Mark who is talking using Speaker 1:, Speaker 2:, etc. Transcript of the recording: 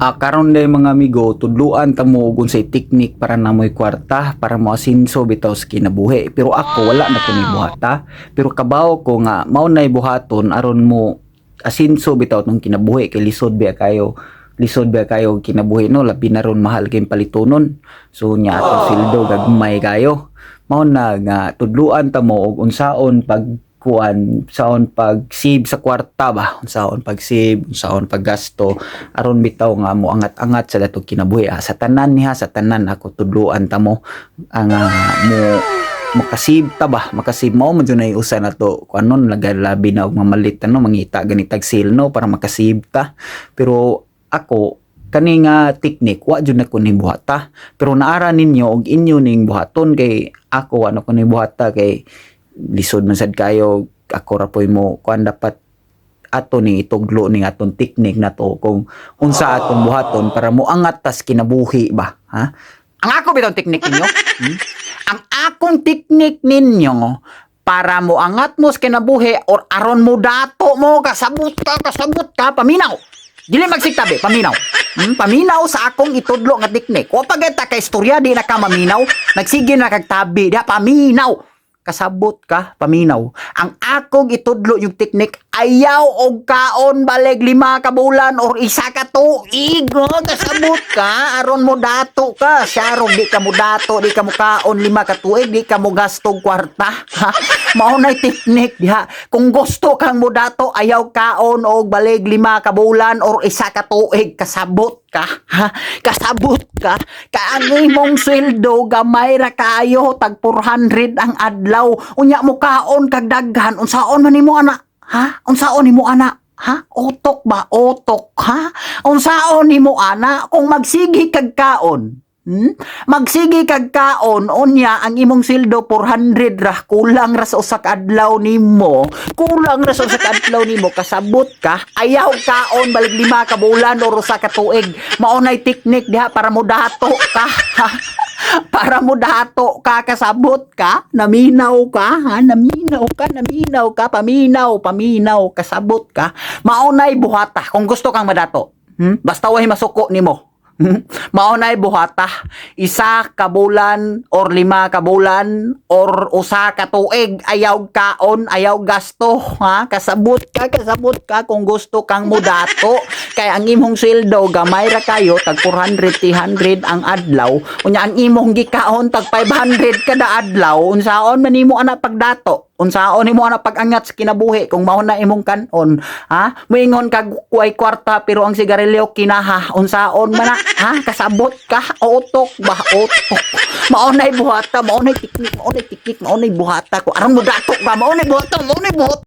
Speaker 1: Ah, karon day mga amigo, tudluan ta mo og unsay teknik para na mo'y kwarta para mo asinso bitaw sa kinabuhi. Pero ako wala na ko ni buhata. Pero kabaw ko nga mao nay buhaton aron mo asinso bitaw tong kinabuhi kay lisod biya kayo lisod biya kayo kinabuhi no labi na ron mahal kay palitonon. So nya ato sildo gagmay kayo. Mao na nga tudluan ta mo og unsaon pag kuan saon pag save sa kwarta ba? Unsaon pag save unsaon pag gasto aron bitaw nga mo angat-angat sa datong kinabuhi. Ah, sa tanan niha sa tanan ako tudluan ta mo. Ang ah, mo makasib ta ba? Makasib mo man nay usa na to. Kuanon lagalabi na og mamalit ano mangita ganitag sale no para makasib ta. Pero ako kani nga teknik wa jud na ko ni buhata. Pero naara ninyo og inyo ning buhaton kay ako ano ko ni buhata kay lisod man sad kayo ako ra poy mo kuan dapat ato ni ituglo ning atong teknik na to kung unsa atong buhaton para mo angat tas kinabuhi ba ha? Ang ako bitong teknik ninyo hmm? ang akong teknik ninyo para mo angat mo sa kinabuhi or aron mo dato mo kasabot ka kasabot ka paminaw. Dili magsigtabi paminaw. Hmm? paminaw sa akong itudlo nga teknik wa pagata ka istorya di na ka maminaw. Nagsige na kagtabi da paminaw kasabot ka paminaw. Ang akong itudlo yung teknik ayaw og kaon baleg lima ka bulan or isa ka tuig. Kasabot ka aron mo dato ka. Syarog di ka mo dato di ka mo kaon lima ka tuig di ka mo gastong kwarta. Ha? Mao nay teknik diha. Kung gusto kang mo dato ayaw kaon og baleg lima ka bulan or isa ka tuig. Kasabot ka ha? Kasabot ka. Ka ang imong sweldo gamay ra kayo. Tag 400 ang adlaw. Unya mo kaon kag daghan. Unsaon man nimo ana? Ha? Unsaon nimo ana? Ha? Otok ba? Otok ha? Unsaon nimo ana? Kung magsigi kag kaon Hmm? Magsigi kag kaon unya ang imong sildo 400 ra. Kulang ra sa usa ka adlaw nimo. Kulang ra sa usa ka adlaw nimo. Kasabot ka. Ayaw kaon balik lima ka bulan or usa ka tuig. Mao teknik diha para mo dato ka. Para mo dato ka kasabot ka. Naminaw ka ha? Naminaw ka naminaw ka. Paminaw paminaw kasabot ka. Mao nay buhata. Kung gusto kang madato. Hmm? basta way masuko nimo mao nay buhata. Isa ka bulan or lima ka bulan or usa ka tuig ayaw kaon ayaw gasto ha? Kasabot ka kasabot ka kung gusto kang mudato. Kay ang imong sweldo gamay ra kayo tag 400 300 ang adlaw. Unya ang imong gikaon tag 500 kada adlaw. Unsaon man nimo ana pagdato? Unsaon nimo ana pagangat sa kinabuhi kung mao na imong kanon ha? Moingon kag kuay kwarta pero ang sigarilyo kinaha. Unsaon man na ha? Kasabot ka? Otok ba? Otok mao nay buhata mao nay teknik mao nay teknik mao nay buhata. Ko aron mo dato ba? Mao nay buhata mao nay buhata